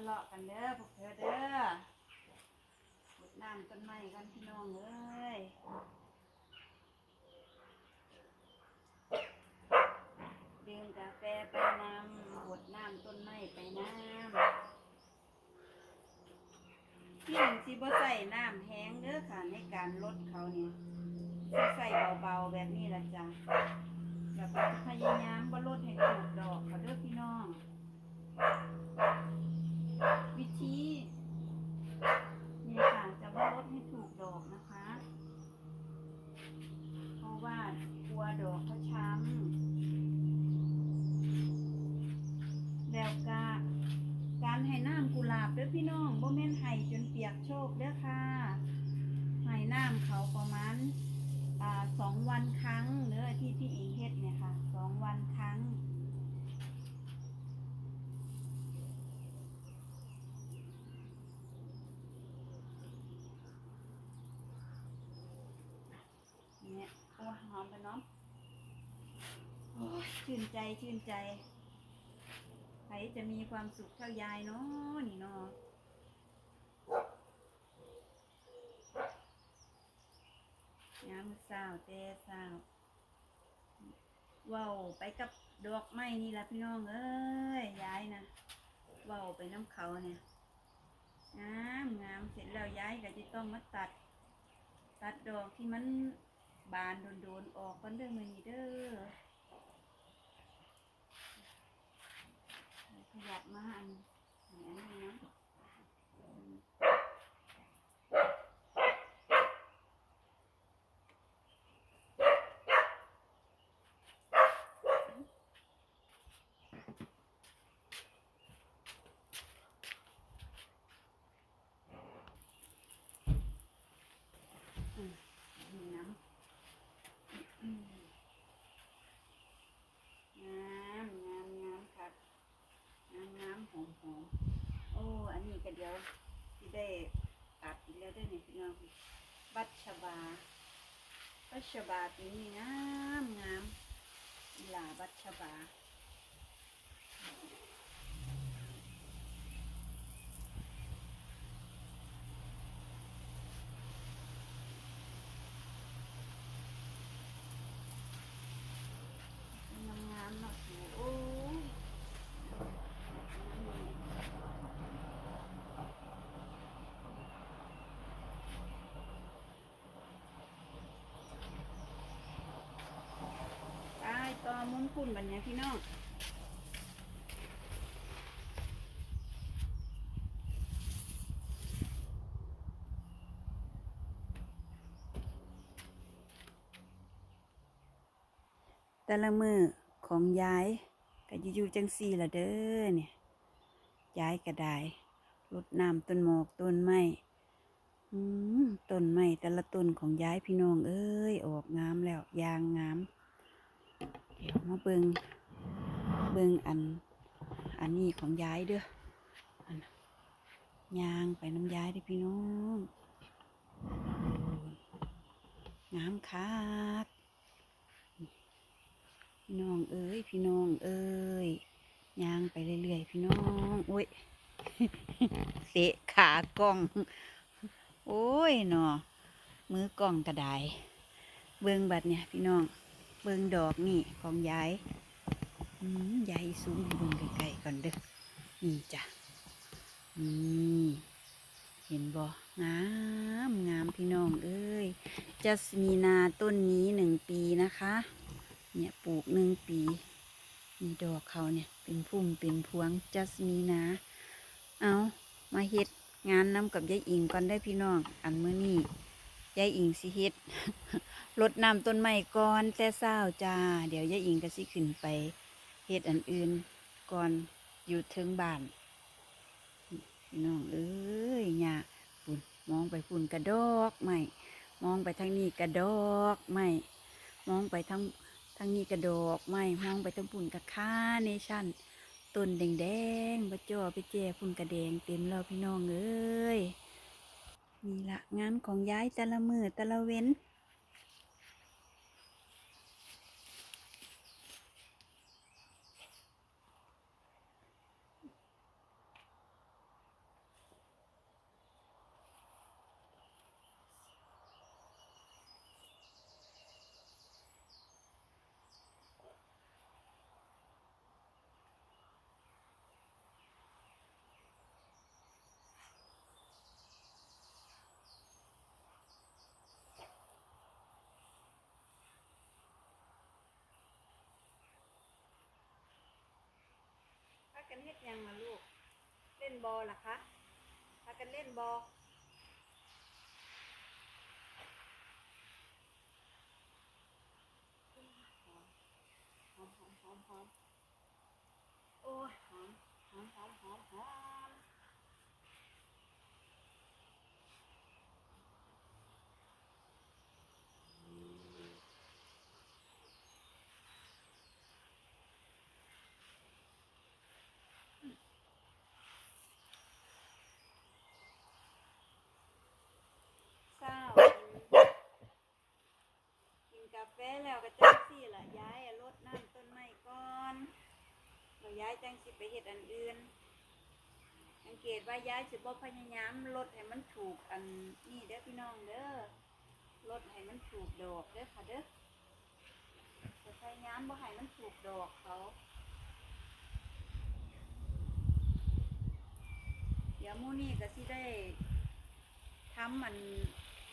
ะเลาะกันเด้อพวกเธอเด้อหดน้ำต้นไม้กันพี่น้องเอ้ยดื่มกาแฟไปน้ำหดน้ำต้นไม้ไปน้ำพี่หญิงสิบ่ใส่น้ำแห้งเด้อค่ะในการลดเขาเนี่ยใส่เบาๆแบบนี้ละจ้ะแล้วก็พยายามบ่ลดให้ถูกดอกเขาเด้อพี่น้อง วิธีนี่ค่ะจะว่าลดให้ถูกดอกนะคะ เพราะว่ากลัวดอกเขาช้ำแล้วก็การให้น้ำกุหลาบเด้อ พี่น้องบ่แม่นให้จนเปียกโชกเด้อค่ะให้น้ำเขาประมาณสองวันครั้งเด้อที่พี่อิงเฮ็ดเนี่ยค่ะสองวันครั้งเนี่ยโอ้หอมไปเนาะโอ้ยชื่นใจชื่นใจใครจะมีความสุขเท่ายายเนาะนี่เนาะ ยามเศร้าแต่เศร้าเว้าวไปกับดอกไม้นี่ละพี่น้องเอ้ยยายนะเว้าวไปน้ำเขาเนี่ยงามงามเสร็จแล้วย้ายก็จะต้องมาตัด ตัดดอกที่มันบานโดนๆออกกันเด้อมือนี้เด้อขยับมาอันอันนี้นะนี่น้ำอืมงามงามงามครับงามงามหอมหอมโอ้อั นนี้ก็เดี๋ยวที่ได้ตัดอีกแล้วได้อนี่พี่น้องบัตชบาบัตชบาปีนี้งามงามลาบัตชบา งามงามๆเนาะสูโอ้ยต มุนคุณบัดเนี้พี่น้องแต่ละมือของยายก็อยู่จังสี่ละเด้อเนี่ยยายก็ได้รดน้ำต้นหมอกต้นไม้อืมต้นไม้แต่ละต้นของยายพี่น้องเอ้ยออกงามแล้วยางงาม มาเบิงเบิงอัน อันนี้ของยายเด้ออันน่ะยางไปน้ำยายด้พี่น้องโอ้ยงามคักพี่น้องเอ้ย พี่น้องเอ้ยยางไปเรื่อยๆพี่น้องโอ้ยเตะขากล้อง โอ้ยเนาะมือกล้องกระไดเบิงบัดเนี่ย พี่น้อง เบิงดอกนี่ของยายยายสูงให้เบิงไกลๆก่อนเด้อนี่จ้ะนี่เห็นบ่งามงามพี่น้องเอ้ยจัสมีนาต้นนี้หนึ่งปีนะคะ เนี่ยปลูกหนึ่งปี มีดอกเขาเนี่ยเป็นพุ่มเป็นพวงจัสมีนา เอามาเฮ็ดงานน้ำกับยายอิงก่อนได้พี่น้อง อันเมื้อนี้ ยายอิงสิเฮ็ดรดน้ำต้นไม้ก่อนแต่เช้าจ้า เดี๋ยวยายอิงก็สิขึ้นไปเฮ็ดอันอื่นก่อนอยู่เทิงบ้านพี่น้องเอ้ยหญ้าปุ่นมองไปปุ่นกระดอกไม้มองไปทางนี้กระดอกไม้มองไปทางทางนี้กระดอกไม้มองไปทางปุ่นกระค้าเนชั่นต้นแดงแดงๆบะจ่อไปแจ่พุ่นกระแดงเต็มแล้วพี่น้องเอ้ย นี่ละงานของย้ายแต่ละมือแต่ละเว้น กันเฮ็ดยังล่ะลูก เล่นบอลล่ะคะพากันเล่นบอลหอมหอมหอมหอมโอ้ยหอมหอมหอมหอมหอมเศร้ากินกา แฟแล้วก็จังสี่ละย้ายอะรดน้ำต้นไม้ก่อนเราย้ายจังสิไปเฮ็ดอันอื่นสังเกตว่าย้ายสิบ่พยายามลดให้มันถูกอันนี่เด้อพี่น้องเด้อลดให้มันถูกดอกเด้อค่ะเด้อจะพยายามบ่ให้มันถูกดอกเขาเดี๋ยวมูนี้ก็สิได้ทำมัน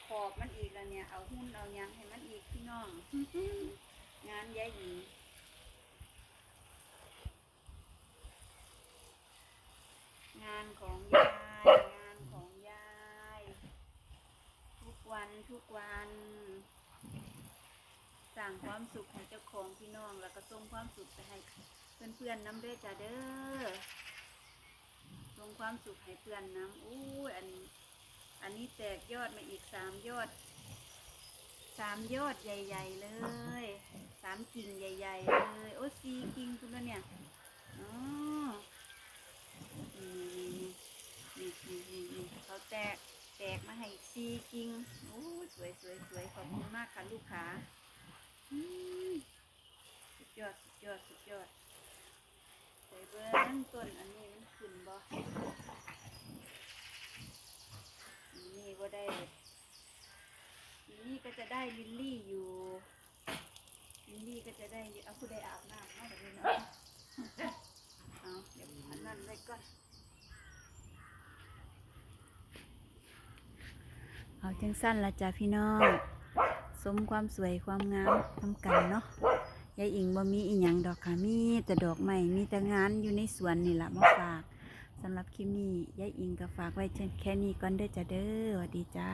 ขอบมันอีกแล้วเนี่ย เอาหุ้นเอาหยังให้มันอีกพี่น้อง งานยายหญิงงานของยาย งานของยาย ทุกวันทุกวันสร้างความสุขให้เจ้าของพี่น้อง แล้วก็ส่งความสุขไปให้เพื่อนๆน้ำเด้อจ้าเด้อส่งความสุขให้เพื่อนน้ำอู้ยอัน อันนี้แตกยอดมาอีกสามยอด สามยอดใหญ่ ๆ เลย สามกิ่งใหญ่ ๆ เลย โอ้สีกิ่งคุณแล้วเนี่ยอ๋อนี่นี่นี่นี่เขาแตกแตกมาให้ซีจริงโอ้สวยสวยสวยขอบคุณมากค่ะลูกค้าสุดยอดสุดยอดสุดยอดใส่เบิ้งต้นอันนี้มันขึ้นบ่อั นนี่ว่าได้อันนี่ก็จะได้ลิลลี่อยู่ลิลลี่ก็จะได้เอาผู้ใดอาบน้ำเนาะเดี๋ยวนี้เนาะเอาเดี๋ยวอันนั้นไว้ก่อนเอาจังสั้นละจ้ะพี่น้อง สมความสวยความงามทำกันเนาะยายอิงบ่มีอีหยังดอกค่ะมีแต่ดอกไม้มีแต่งานอยู่ในสวนนี่แหละมาฝาก สำหรับคลิปนี้ยายอิงก็ฝากไว้แค่นี้ก่อนเด้อจ้ะเด้อสวัสดีจ้า